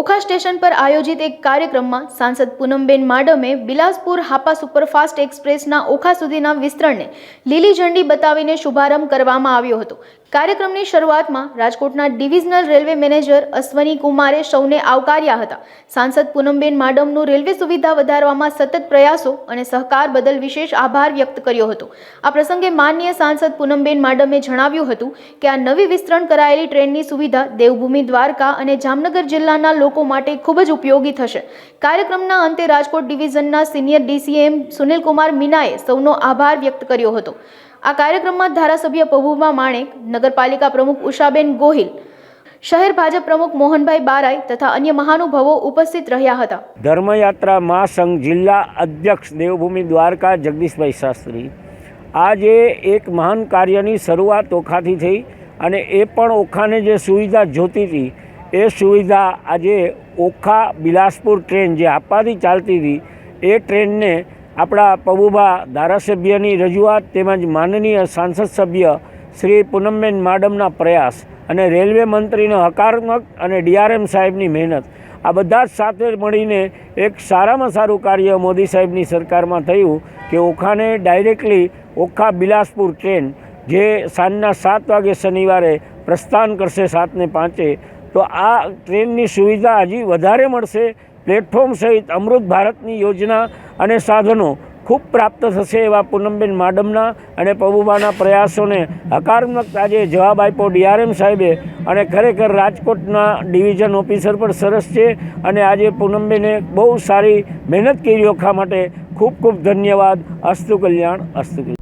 Okha station પર આયોજિત એક કાર્યક્રમમાં સાંસદ પૂનમબેન માડમે બિલાસપુર હાપા સુપરફાસ્ટ એક્સપ્રેસના ઓખા સુધીના વિસ્તરણને લીલી ઝંડી બતાવીને શુભારંભ કરવામાં આવ્યો હતો. કાર્યક્રમની શરૂઆતમાં રાજકોટના ડિવિઝનલ રેલવે મેનેજર અશ્વની કુમારે સૌને આવકાર્યા હતા. સાંસદ પૂનમબેન માડમનું રેલવે સુવિધા વધારવામાં સતત પ્રયાસો અને સહકાર બદલ વિશેષ આભાર વ્યક્ત કર્યો હતો. આ પ્રસંગે માનનીય સાંસદ પૂનમબેન માડમે જણાવ્યું હતું કે આ નવી વિસ્તરણ કરાયેલી ટ્રેનની સુવિધા દેવભૂમિ દ્વારકા અને જામનગર જિલ્લાના લોકો માટે ખૂબ જ ઉપયોગી થશે. કાર્યક્રમના અંતે રાજકોટ ડિવિઝનના સિનિયર ડીસીએમ સુનિલકુમાર મીનાએ સૌનો આભાર વ્યક્ત કર્યો હતો. આ કાર્યક્રમમાં ધારાસભ્ય પબુભા માણેક, નગરપાલિકા પ્રમુખ ઉષાબેન ગોહિલ, શહેર ભાજપ પ્રમુખ મોહનભાઈ બારાઈ તથા અન્ય મહાનુભાવો ઉપસ્થિત રહ્યા હતા. ધર્મયાત્રા મહાસંઘ જિલ્લા અધ્યક્ષ દેવભૂમિ દ્વારકા જગદીશભાઈ શાસ્ત્રી. આજે એક મહાન કાર્યની શરૂઆત ઓખાથી થઈ અને એ પણ ઓખાને જે સુવિધા જોતી હતી, એ સુવિધા આજે ઓખા બિલાસપુર ટ્રેન જે આપવાથી ચાલતી હતી, એ ટ્રેનને આપણા પબુભા ધારાસભ્યની રજૂઆત તેમજ માનનીય સાંસદ સભ્ય શ્રી પૂનમબેન માડમના પ્રયાસ અને રેલવે મંત્રીનો હકારાત્મક અને ડીઆરએમ સાહેબની મહેનત, આ બધા જ સાથે મળીને એક સારામાં સારું કાર્ય મોદી સાહેબની સરકારમાં થયું કે ઓખાને ડાયરેક્ટલી ઓખા બિલાસપુર ટ્રેન જે સાંજના સાત વાગે શનિવારે પ્રસ્થાન કરશે સાતને પાંચે, તો આ ટ્રેનની સુવિધા હજી વધારે મળશે પ્લેટફોર્મ સહિત અમૃત ભારતની યોજના અને સાધનો ખૂબ પ્રાપ્ત થશે એવા પૂનમબેન માડમના અને પબુબાના પ્રયાસોને હકારાત્મક આજે જવાબ આપ્યો ડીઆરએમ સાહેબે અને ખરેખર રાજકોટના ડિવિઝન ઓફિસર પણ સરસ છે અને આજે પૂનમબેને બહુ સારી મહેનત કરી ઓખા માટે ખૂબ ખૂબ ધન્યવાદ. અસ્તુ કલ્યાણ, અસ્તુ